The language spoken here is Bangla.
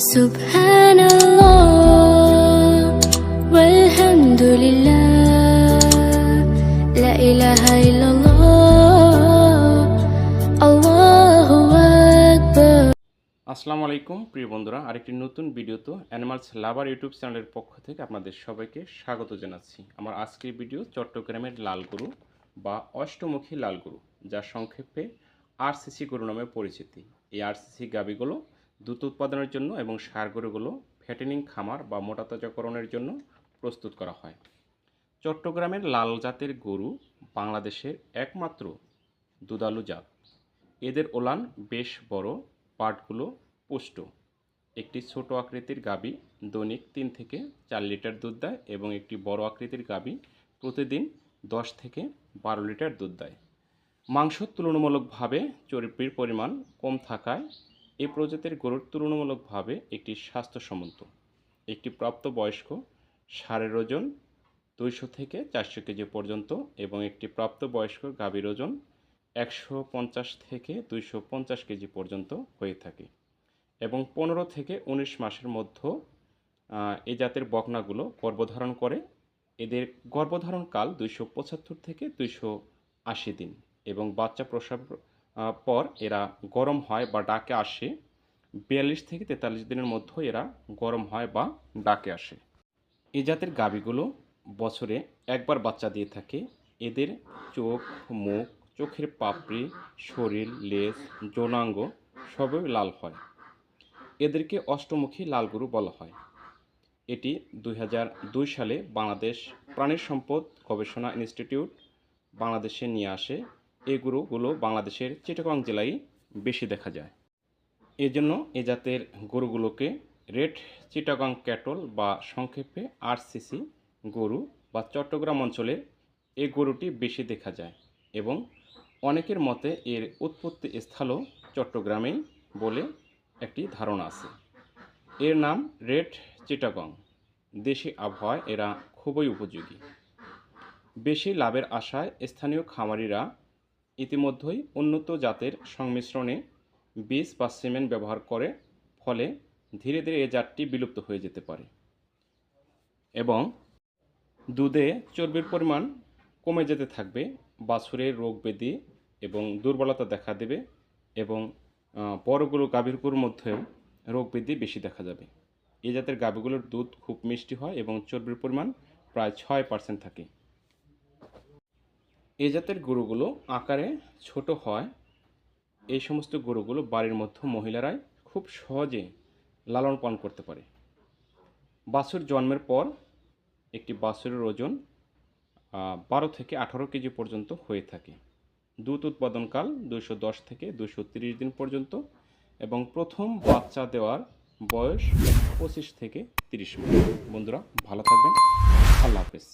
Subhanallah Walhamdulillah La ilaha illallah, Allahu Akbar. আসসালামু আলাইকুম, প্রিয় বন্ধুরা, আরেকটি নতুন ভিডিও তো অ্যানিমালস লাভার ইউটিউব চ্যানেলের পক্ষ থেকে আপনাদের সবাইকে স্বাগত জানাচ্ছি। আমার আজকের ভিডিও চট্টগ্রামের লাল গরু বা অষ্টমুখী লাল গরু যা সংক্ষেপে আরসিসি গরু নামে পরিচিতি। এই আরসিসি গাবিগুলো দুধ উৎপাদনের জন্য এবং সার গরুগুলো ফ্যাটেনিং খামার বা মোটাতাজাকরণের জন্য প্রস্তুত করা হয়। চট্টগ্রামের লাল জাতের গরু বাংলাদেশের একমাত্র দুধালু জাত। এদের ওলান বেশ বড়, পাটগুলো পুষ্ট। একটি ছোট আকৃতির গাবি দৈনিক তিন থেকে চার লিটার দুধ দেয় এবং একটি বড় আকৃতির গাবি প্রতিদিন দশ থেকে বারো লিটার দুধ দেয়। মাংস তুলনামূলকভাবে চর্বির পরিমাণ কম থাকায় এই প্রজাতির গরুর তুলনামূলকভাবে একটি স্বাস্থ্যসম্মত। একটি প্রাপ্তবয়স্ক, সারের ওজন দুইশো থেকে চারশো কেজি পর্যন্ত এবং একটি প্রাপ্তবয়স্ক গাভীর ওজন একশো পঞ্চাশ থেকে দুইশো পঞ্চাশ কেজি পর্যন্ত হয়ে থাকে এবং পনেরো থেকে উনিশ মাসের মধ্যে এ জাতের বকনাগুলো গর্ভধারণ করে। এদের গর্ভধারণকাল দুইশো পঁচাত্তর থেকে দুইশো আশি দিন এবং বাচ্চা প্রসব পর এরা গরম হয় বা ডাকে আসে। বিয়াল্লিশ থেকে তেতাল্লিশ দিনের মধ্যে এরা গরম হয় বা ডাকে আসে। এ জাতের গাভীগুলো বছরে একবার বাচ্চা দিয়ে থাকে। এদের চোখ, মুখ, চোখের পাপড়ি, শরীর, লেজ, যৌনাঙ্গ সবই লাল হয়। এদেরকে অষ্টমুখী লাল গরু বলা হয়। এটি দুই হাজার দুই সালে বাংলাদেশ প্রাণী সম্পদ গবেষণা ইনস্টিটিউট বাংলাদেশে নিয়ে আসে। এই গরুগুলো বাংলাদেশের চিটাগং জেলায় বেশি দেখা যায়। এজন্য এ জাতের গরুগুলোকে রেড চিটাগং ক্যাটল বা সংক্ষেপে আরসিসি গরু বা চট্টগ্রাম অঞ্চলে এই গরুটি বেশি দেখা যায় এবং অনেকের মতে এর উৎপত্তি স্থলও চট্টগ্রামেই বলে একটি ধারণা আছে। এর নাম রেড চিটাগং। দেশি আবহাওয়ায় এরা খুবই উপযোগী। বেশি লাভের আশায় স্থানীয় খামারিরা ইতিমধ্যেই উন্নত জাতের সংমিশ্রণে বীজ বা সিমেন্ট ব্যবহার করে, ফলে ধীরে ধীরে এ জাতটি বিলুপ্ত হয়ে যেতে পারে। এবং দুধে চর্বির পরিমাণ কমে যেতে থাকবে বাছুরের রোগ ব্যাধি এবং দুর্বলতা দেখা দেবে এবং বড়গুলো গাভীরগুলোর মধ্যেও রোগ বৃদ্ধি বেশি দেখা যাবে। এ জাতের গাভীগুলোর দুধ খুব মিষ্টি হয় এবং চর্বির পরিমাণ প্রায় ছয় পার্সেন্ট থাকে। এই জাতের গরুগুলো আকারে ছোট হয়। এই সমস্ত গরুগুলো বাড়ির মধ্যে মহিলারাই খুব সহজে লালন পালন করতে পারে। বাছুর জন্মের পর একটি বাছুরের ওজন বারো থেকে আঠারো কেজি পর্যন্ত হয়ে থাকে। দুধ উৎপাদনকাল দুশো দশ থেকে দুশো তিরিশ দিন পর্যন্ত এবং প্রথম বাচ্চা দেওয়ার বয়স পঁচিশ থেকে তিরিশ মিনিট। বন্ধুরা, ভালো থাকবেন। আল্লাহ হাফেজ।